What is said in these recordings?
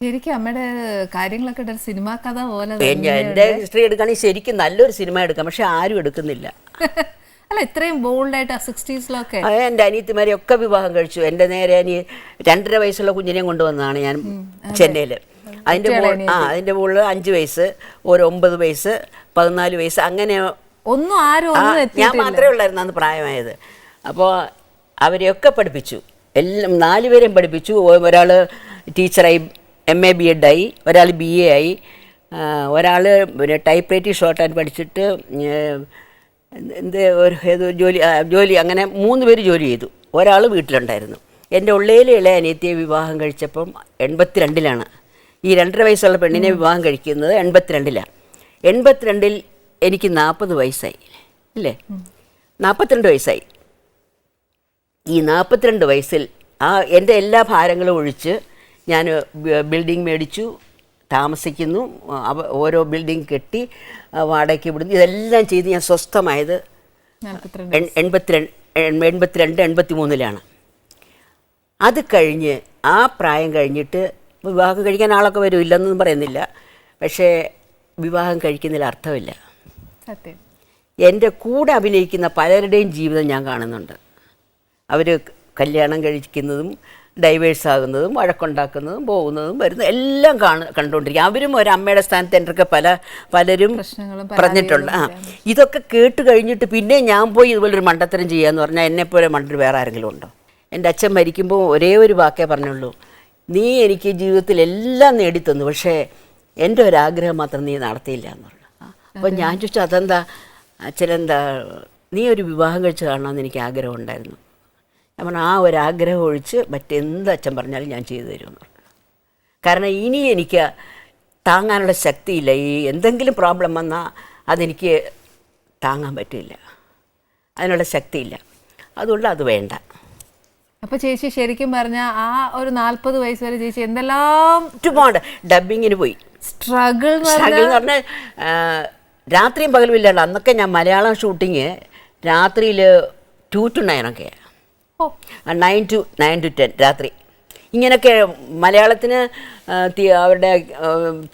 ശരിക്കും അമ്മയുടെ കാര്യങ്ങളൊക്കെ ഒരു സിനിമാ കഥ പോലെ എന്റെ ഹിസ്റ്ററി എടുക്കുകയാണെങ്കിൽ ശരിക്കും നല്ലൊരു സിനിമ എടുക്കാം. പക്ഷെ ആരും എടുക്കുന്നില്ല. അല്ല ഇത്രയും ബോൾഡായിട്ട് സിക്സ്റ്റീസിലൊക്കെ എന്റെ എന്റെ അനിയത്തിമാരെ ഒക്കെ വിവാഹം കഴിച്ചു. എന്റെ നേരെ അനി രണ്ടര വയസ്സുള്ള കുഞ്ഞിനെ കൊണ്ടുവന്നതാണ് ഞാൻ ചെന്നൈയിൽ അതിന്റെ ആ അതിന്റെ മുകളിൽ അഞ്ച് വയസ്സ് ഒരു ഒമ്പത് വയസ്സ് പതിനാല് വയസ്സ് അങ്ങനെ ഒന്നും ആരും ഞാൻ മാത്രമേ ഉള്ളായിരുന്നു അന്ന് പ്രായമായത്. അപ്പോൾ അവരെയൊക്കെ പഠിപ്പിച്ചു. എല്ലാം നാലുപേരെയും പഠിപ്പിച്ചു. ഒരാൾ ടീച്ചറായി എം എ ബി എഡ് ആയി ഒരാൾ ബി എ ആയി. ഒരാൾ പിന്നെ ടൈപ്പ് റൈറ്റിംഗ് ഷോർട്ട് ഹാൻഡ് പഠിച്ചിട്ട് എന്ത് ഒരു ഏതോ ജോലി ജോലി അങ്ങനെ മൂന്ന് പേര് ജോലി ചെയ്തു. ഒരാൾ വീട്ടിലുണ്ടായിരുന്നു. എന്റെ ഉള്ളയിലെ ഇളയ അനിയത്തിയെ വിവാഹം കഴിച്ചപ്പം എൺപത്തിരണ്ടിലാണ്. ഈ രണ്ടര വയസ്സുള്ള പെണ്ണിനെ വിവാഹം കഴിക്കുന്നത് എൺപത്തിരണ്ടിലാണ് എൺപത്തിരണ്ടിൽ എനിക്ക് നാൽപ്പത് വയസ്സായി അല്ലേ? നാൽപ്പത്തിരണ്ട് വയസ്സായി. ഈ നാൽപ്പത്തിരണ്ട് വയസ്സിൽ ആ എന്റെ എല്ലാ ഭാരങ്ങളും ഒഴിച്ച് ഞാൻ ബിൽഡിംഗ് മേടിച്ചു താമസിക്കുന്നു അവ- ഓരോ ബിൽഡിംഗ് കെട്ടി വാടകയ്ക്ക് വിടുന്നു ഇതെല്ലാം ചെയ്ത് ഞാൻ സ്വസ്ഥമായത് എൺപത്തിരണ്ട് എൺ- എൺപത്തിരണ്ട് എൺപത്തി മൂന്നിലാണ് അത് കഴിഞ്ഞ് ആ പ്രായം കഴിഞ്ഞിട്ട് വിവാഹം കഴിക്കാൻ ആളൊക്കെ വരും ഇല്ലെന്നും പറയുന്നില്ല. പക്ഷേ വിവാഹം കഴിക്കുന്നതിൽ അർത്ഥമില്ല. സത്യം. എന്റെ കൂടെ അഭിനയിക്കുന്ന പലരുടെയും ജീവിതം ഞാൻ കാണുന്നുണ്ട്. അവർ കല്യാണം കഴിക്കുന്നതും ഡൈവേഴ്സ് ആകുന്നതും വഴക്കുണ്ടാക്കുന്നതും പോകുന്നതും വരുന്നതും എല്ലാം കാണു കണ്ടുകൊണ്ടിരിക്കും. അവരും ഒരു അമ്മയുടെ സ്ഥാനത്ത് എന്റെ പല പലരും പറഞ്ഞിട്ടുണ്ട്. ആ ഇതൊക്കെ കേട്ട് കഴിഞ്ഞിട്ട് പിന്നെ ഞാൻ പോയി ഇതുപോലൊരു മണ്ടത്തരം ചെയ്യാന്ന് പറഞ്ഞാൽ എന്നെപ്പോലെ മണ്ടർ വേറെ ആരെങ്കിലും ഉണ്ടോ? എന്റെ അച്ഛൻ മരിക്കുമ്പോൾ ഒരേ ഒരു വാക്കേ പറഞ്ഞുള്ളൂ. നീ എനിക്ക് ജീവിതത്തിൽ എല്ലാം നേടിത്തന്നു പക്ഷേ എന്റെ ഒരാഗ്രഹം മാത്രം നീ നടത്തിയില്ല എന്ന് പറഞ്ഞു അപ്പോൾ ഞാൻ ചോദിച്ചു അതെന്താ? അച്ഛനെന്താ? നീ ഒരു വിവാഹം കഴിച്ച് കാണണമെന്ന് എനിക്ക് ആഗ്രഹം ഉണ്ടായിരുന്നു. പറഞ്ഞു ആ ഒരു ആഗ്രഹം ഒഴിച്ച് മറ്റെന്ത് അച്ഛൻ പറഞ്ഞാലും ഞാൻ ചെയ്തു തരുമെന്ന് പറഞ്ഞു. കാരണം ഇനി എനിക്ക് താങ്ങാനുള്ള ശക്തിയില്ല. ഈ എന്തെങ്കിലും പ്രോബ്ലം വന്നാൽ അതെനിക്ക് താങ്ങാൻ പറ്റില്ല. അതിനുള്ള ശക്തിയില്ല. അതുകൊണ്ട് അത് വേണ്ട. അപ്പോൾ ചേച്ചി ശരിക്കും പറഞ്ഞാൽ ആ ഒരു നാൽപ്പത് വയസ്സ് വരെ ചേച്ചി എന്തെല്ലാം ഒരുപാട് ഡബിങ്ങിന് പോയി. സ്ട്രഗിൾ സ്ട്രഗിൾ എന്ന് പറഞ്ഞാൽ രാത്രിയും പകലും ഇല്ലാണ്ട് അന്നൊക്കെ ഞാൻ മലയാളം ഷൂട്ടിങ് രാത്രിയിൽ two to നയനൊക്കെയാണ് nine to nine to ten രാത്രി. ഇങ്ങനെയൊക്കെ മലയാളത്തിന് അവരുടെ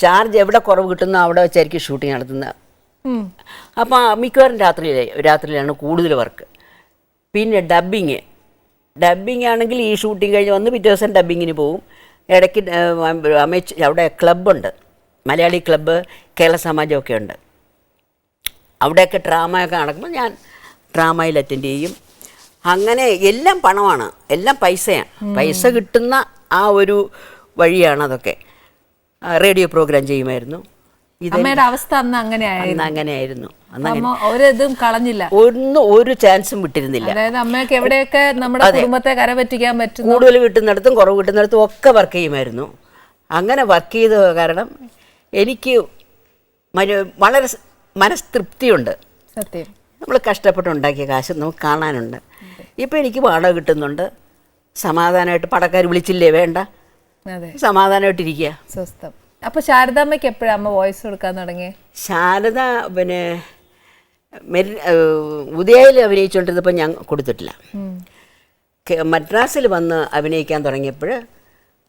ചാർജ് എവിടെ കുറവ് കിട്ടുന്നോ അവിടെ വെച്ചായിരിക്കും ഷൂട്ടിങ് നടത്തുന്നത് അപ്പം അപ്പോൾ മിക്കവാറും രാത്രിയിലെ രാത്രിയിലാണ് കൂടുതൽ വർക്ക് പിന്നെ ഡബ്ബിങ് ഡബ്ബിങ് ആണെങ്കിൽ ഈ ഷൂട്ടിംഗ് കഴിഞ്ഞ് വന്ന് പിറ്റേ ദിവസം ഡബ്ബിങ്ങിന് പോവും. ഇടയ്ക്ക് അമേച്ച് അവിടെ ക്ലബ്ബുണ്ട് മലയാളി ക്ലബ്ബ് കേരള സമാജമൊക്കെ ഉണ്ട്. അവിടെയൊക്കെ ഡ്രാമയൊക്കെ നടക്കുമ്പോൾ ഞാൻ ഡ്രാമയിൽ അറ്റൻഡ് ചെയ്യും. അങ്ങനെ എല്ലാം പണമാണ് എല്ലാം പൈസയാണ്. പൈസ കിട്ടുന്ന ആ ഒരു വഴിയാണ് അതൊക്കെ. റേഡിയോ പ്രോഗ്രാം ചെയ്യുമായിരുന്നു. അമ്മയുടെ അവസ്ഥ അന്ന് അങ്ങനെയായിരുന്നു. അങ്ങനെയായിരുന്നു. ഒരിതും കളഞ്ഞില്ല. ഒന്നും ഒരു ചാൻസും വിട്ടിരുന്നില്ല. അതായത് അമ്മയൊക്കെ എവിടെയൊക്കെ നമ്മുടെ കുടുംബത്തെ കരപറ്റിക്കാൻ പറ്റും കൂടുതൽ കിട്ടുന്നിടത്തും കുറവ് കിട്ടുന്നിടത്തും ഒക്കെ വർക്ക് ചെയ്യുമായിരുന്നു. അങ്ങനെ വർക്ക് ചെയ്ത കാരണം എനിക്ക് വളരെ മനസ്തൃപ്തിയുണ്ട്. സത്യം. നമ്മൾ കഷ്ടപ്പെട്ടുണ്ടാക്കിയ കാശ് നമുക്ക് കാണാനുണ്ട്. ഇപ്പം എനിക്ക് വാടക കിട്ടുന്നുണ്ട്. സമാധാനമായിട്ട് പടക്കാർ വിളിച്ചില്ലേ വേണ്ട. അതെ. സമാധാനമായിട്ടിരിക്കുക സ്വസ്ഥം. അപ്പൊ ശാരദാമ്മയ്ക്ക് എപ്പോഴാ അമ്മ വോയിസ് കൊടുക്കാൻ തുടങ്ങിയത് ശാരദ പിന്നെ മെരി ഉദയയിൽ അഭിനയിച്ചുകൊണ്ടിരുന്നപ്പോൾ ഞാൻ കൊടുത്തിട്ടില്ല. മദ്രാസിൽ വന്ന് അഭിനയിക്കാൻ തുടങ്ങിയപ്പോൾ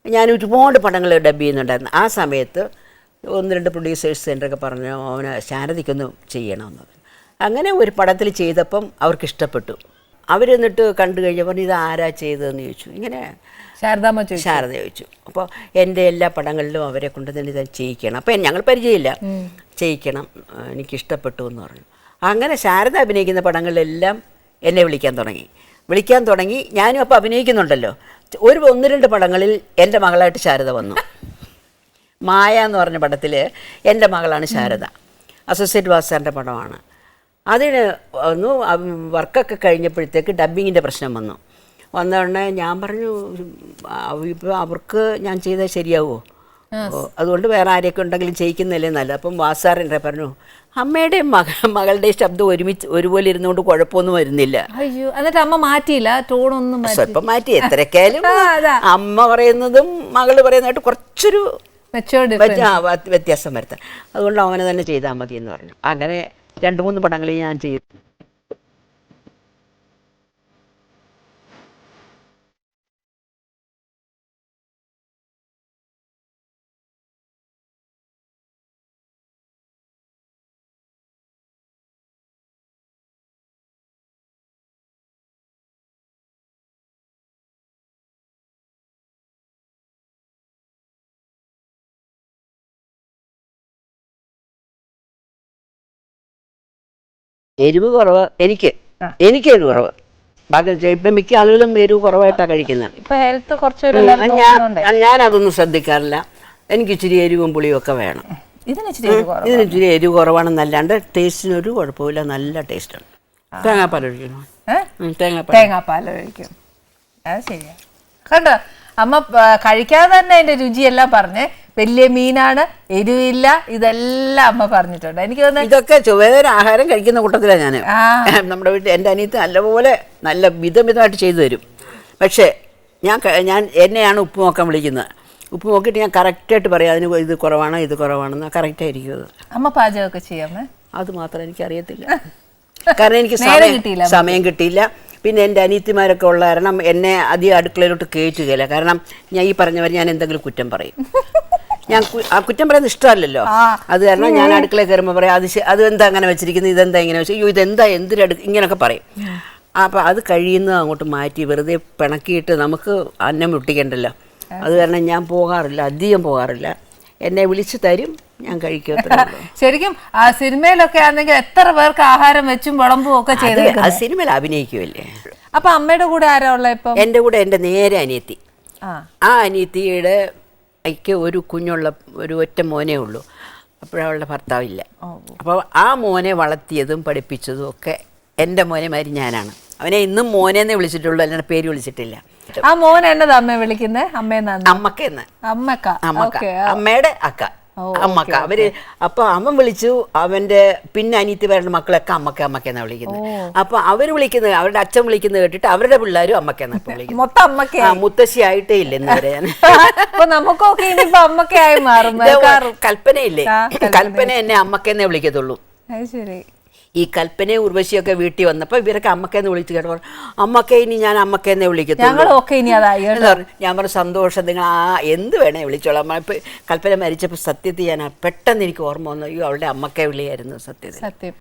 ഞാൻ ഒരുപാട് പടങ്ങൾ ഡബ് ചെയ്യുന്നുണ്ടായിരുന്നു. ആ സമയത്ത് ഒന്ന് രണ്ട് പ്രൊഡ്യൂസേഴ്സ് സെന്ററൊക്കെ പറഞ്ഞു അവനെ ശാരദയ്ക്കൊന്ന് ചെയ്യണമെന്ന് അങ്ങനെ ഒരു പടത്തിൽ ചെയ്തപ്പം അവർക്ക് ഇഷ്ടപ്പെട്ടു അവരെന്നിട്ട് കണ്ടു കഴിഞ്ഞപ്പോൾ ഇത് ആരാ ചെയ്തതെന്ന് ചോദിച്ചു. ഇങ്ങനെ ശാരദാമ്മ ചോദിച്ചു. ശാരദ ചോദിച്ചു. അപ്പോൾ എന്റെ എല്ലാ പടങ്ങളിലും അവരെ കൊണ്ട് തന്നെ ഇത് ചെയ്യിക്കണം. അപ്പോൾ ഞങ്ങൾ പരിചയമില്ല. ചെയ്യിക്കണം. എനിക്ക് എനിക്കിഷ്ടപ്പെട്ടു എന്ന് പറഞ്ഞു. അങ്ങനെ ശാരദ അഭിനയിക്കുന്ന പടങ്ങളിലെല്ലാം എന്നെ വിളിക്കാൻ തുടങ്ങി. വിളിക്കാൻ തുടങ്ങി. ഞാനും അപ്പോൾ അഭിനയിക്കുന്നുണ്ടല്ലോ. ഒരു ഒന്ന് രണ്ട് പടങ്ങളിൽ എന്റെ മകളായിട്ട് ശാരദ വന്നു. മായ എന്ന് പറഞ്ഞ പടത്തിൽ എന്റെ മകളാണ് ശാരദ. അസോസിയേറ്റ് വാസാറിന്റെ പടമാണ്. അതിന് വന്നു വർക്കൊക്കെ കഴിഞ്ഞപ്പോഴത്തേക്ക് ഡബ്ബിങ്ങിന്റെ പ്രശ്നം വന്നു. വന്ന ഉടനെ ഞാൻ പറഞ്ഞു ഇപ്പോൾ അവർക്ക് ഞാൻ ചെയ്താൽ ശരിയാവുമോ അതുകൊണ്ട് വേറെ ആരെയൊക്കെ ഉണ്ടെങ്കിലും ചെയ്യിക്കുന്നതല്ലേ നല്ലത്. അപ്പം വാസാറിന്റെ പറഞ്ഞു അമ്മയുടെയും മക മകളുടെയും ശബ്ദം ഒരുമിച്ച് ഒരുപോലെ ഇരുന്നുകൊണ്ട് കുഴപ്പമൊന്നും വരുന്നില്ല. അയ്യോ എന്നിട്ട് അമ്മ മാറ്റിയില്ല? ടോണൊന്നും സ്വല്പം മാറ്റി. എത്രക്കായാലും. അമ്മ പറയുന്നതും മകൾ പറയുന്നതായിട്ട് കുറച്ചൊരു വ്യത്യാസം വരുത്താം. അതുകൊണ്ട് അവനെ തന്നെ ചെയ്താൽ മതി എന്ന് പറഞ്ഞു. അങ്ങനെ രണ്ട് മൂന്ന് പടങ്ങളിൽ ഞാൻ ചെയ്തു എരിവ് കുറവ് എനിക്ക്. എനിക്ക് എരിവ് കുറവ്. ഇപ്പം മിക്ക ആളുകളും എരിവ് കുറവായിട്ടാണ് കഴിക്കുന്നത്. ഇപ്പൊ ഹെൽത്ത് കുറച്ച് ഞാൻ ഞാനതൊന്നും ശ്രദ്ധിക്കാറില്ല. എനിക്ക് ഇച്ചിരി എരിവും പുളിയും ഒക്കെ വേണം. ഇതിന് ഇച്ചിരി എരിവ് കുറവാണെന്നല്ലാണ്ട് ടേസ്റ്റിന് ഒരു കുഴപ്പമില്ല. നല്ല ടേസ്റ്റ് ടേസ്റ്റാണ് തേങ്ങാപ്പാൽ ഒഴിക്കണം? തേങ്ങാപ്പാൽ. തേങ്ങാപ്പാൽ ഒഴിക്കും. അത് ശരിയാ. കണ്ടോ? അമ്മ കഴിക്കാതെ തന്നെ അതിന്റെ രുചിയെല്ലാം പറഞ്ഞേ വലിയ മീനാണ് എരിവില്ല ഇതെല്ലാം അമ്മ പറഞ്ഞിട്ടുണ്ട്. എനിക്ക് തോന്നുന്നു ഇതൊക്കെ ചുവേദന ആഹാരം കഴിക്കുന്ന കൂട്ടത്തിലാണ് ഞാൻ നമ്മുടെ വീട്ടിൽ എന്റെ അനിയത്ത് നല്ലപോലെ നല്ല മിതമിതമായിട്ട് ചെയ്തു തരും. പക്ഷേ ഞാൻ ഞാൻ എന്നെയാണ് ഉപ്പ് നോക്കാൻ വിളിക്കുന്നത്. ഉപ്പ് നോക്കിയിട്ട് ഞാൻ കറക്റ്റായിട്ട് പറയാം അതിന് ഇത് കുറവാണ് ഇത് കുറവാണെന്ന് കറക്റ്റായിരിക്കും അത് അമ്മ പാചകമൊക്കെ ചെയ്യാമേ അത് മാത്രം എനിക്കറിയത്തില്ല. കാരണം എനിക്ക് സമയം കിട്ടിയില്ല സമയം കിട്ടിയില്ല. പിന്നെ എന്റെ അനിയത്തിമാരൊക്കെ ഉള്ള കാരണം എന്നെ അധികം അടുക്കളയിലോട്ട് കയറ്റുകയില്ല. കാരണം ഞാൻ ഈ പറഞ്ഞവർ ഞാൻ എന്തെങ്കിലും കുറ്റം പറയും. ഞാൻ ആ കുറ്റം പറയുന്നത് ഇഷ്ടമല്ലല്ലോ. അത് കാരണം ഞാൻ അടുക്കളയിൽ കയറുമ്പോൾ പറയാം അത് അത് എന്താ അങ്ങനെ വെച്ചിരിക്കുന്നത് ഇതെന്താ ഇങ്ങനെ വെച്ചു അയ്യോ ഇതെന്താ? എന്തിനടു ഇങ്ങനെയൊക്കെ പറയും. അപ്പോൾ അത് കഴിയുന്നത് അങ്ങോട്ട് മാറ്റി വെറുതെ പിണക്കിയിട്ട് നമുക്ക് അന്നം മുട്ടിക്കണ്ടല്ലോ. അത് കാരണം ഞാൻ പോകാറില്ല അധികം പോകാറില്ല. എന്നെ വിളിച്ചു തരും ഞാൻ കഴിക്കും ശരിക്കും ആ സിനിമയിലൊക്കെ ആണെങ്കിൽ എത്ര പേർക്ക് ആഹാരം വെച്ചും വിളമ്പും ഒക്കെ ചെയ്ത് ആ സിനിമയിൽ അഭിനയിക്കുമല്ലേ അപ്പൊ അമ്മയുടെ കൂടെ ആരാ ഉള്ള ഇപ്പം? എന്റെ കൂടെ എന്റെ നേരെ അനിയത്തി. ആ. ആ അനിയത്തിയുടെ അയ്ക്ക് ഒരു കുഞ്ഞുള്ള ഒരു ഒറ്റ മോനേ ഉള്ളൂ. അപ്പോഴവളുടെ ഭർത്താവില്ല. അപ്പോൾ ആ മോനെ വളർത്തിയതും പഠിപ്പിച്ചതും ഒക്കെ എന്റെ മോനെ മാതിരി ഞാനാണ്. അവനെ ഇന്നും മോനെന്നേ വിളിച്ചിട്ടുള്ളൂ അല്ലാണ്ട് പേര് വിളിച്ചിട്ടില്ല. ആ മോൻ എന്നതാ അമ്മ വിളിക്കുന്നേ? അമ്മേന്നാണ് അമ്മക്കെന്ന് അമ്മക്ക അമ്മക്ക. അമ്മയുടെ അക്ക. അമ്മക്ക. അവർ അപ്പൊ അമ്മ വിളിച്ചു. അവന്റെ പിന്നെ അനിയത്തി വരേണ്ട മക്കളൊക്കെ അമ്മക്ക അമ്മക്ക എന്നാ വിളിക്കുന്നത് അപ്പൊ അവർ വിളിക്കുന്നത് അവരുടെ അച്ഛൻ വിളിക്കുന്നത് കേട്ടിട്ട് അവരുടെ പിള്ളേരും അമ്മക്ക എന്നാ ഇപ്പൊ വിളിക്കുന്നത് മൊത്തം അമ്മക്ക. മുത്തശ്ശി ആയിട്ടേ ഇല്ല ഇന്ന് വരെ ഞാൻ. അപ്പൊ നമുക്കൊക്കെ ഇനിയിപ്പോ മാറും. കൽപ്പനയില്ലേ? കൽപ്പന. എന്നെ അമ്മക്കെന്നേ വിളിക്കത്തുള്ളൂ. ശരി. ഈ കൽപ്പനയും ഉർവശിയൊക്കെ വീട്ടിൽ വന്നപ്പോൾ ഇവരൊക്കെ അമ്മക്കെന്ന് വിളിച്ച് കേട്ടോ അമ്മക്കെ ഇനി ഞാൻ അമ്മക്കെന്നേ വിളിക്കത്തുള്ളൂ. ഇനി അതായി. ഞാൻ പറഞ്ഞു സന്തോഷം നിങ്ങൾ ആ എന്ത് വേണേ വിളിച്ചോളാം. ഇപ്പം കൽപ്പന മരിച്ചപ്പോൾ സത്യത്തിൽ ഞാൻ പെട്ടെന്ന് എനിക്ക് ഓർമ്മ വന്നു അയ്യോ അവളുടെ അമ്മക്കെ വിളിയായിരുന്നു സത്യത്തിൽ. സത്യം.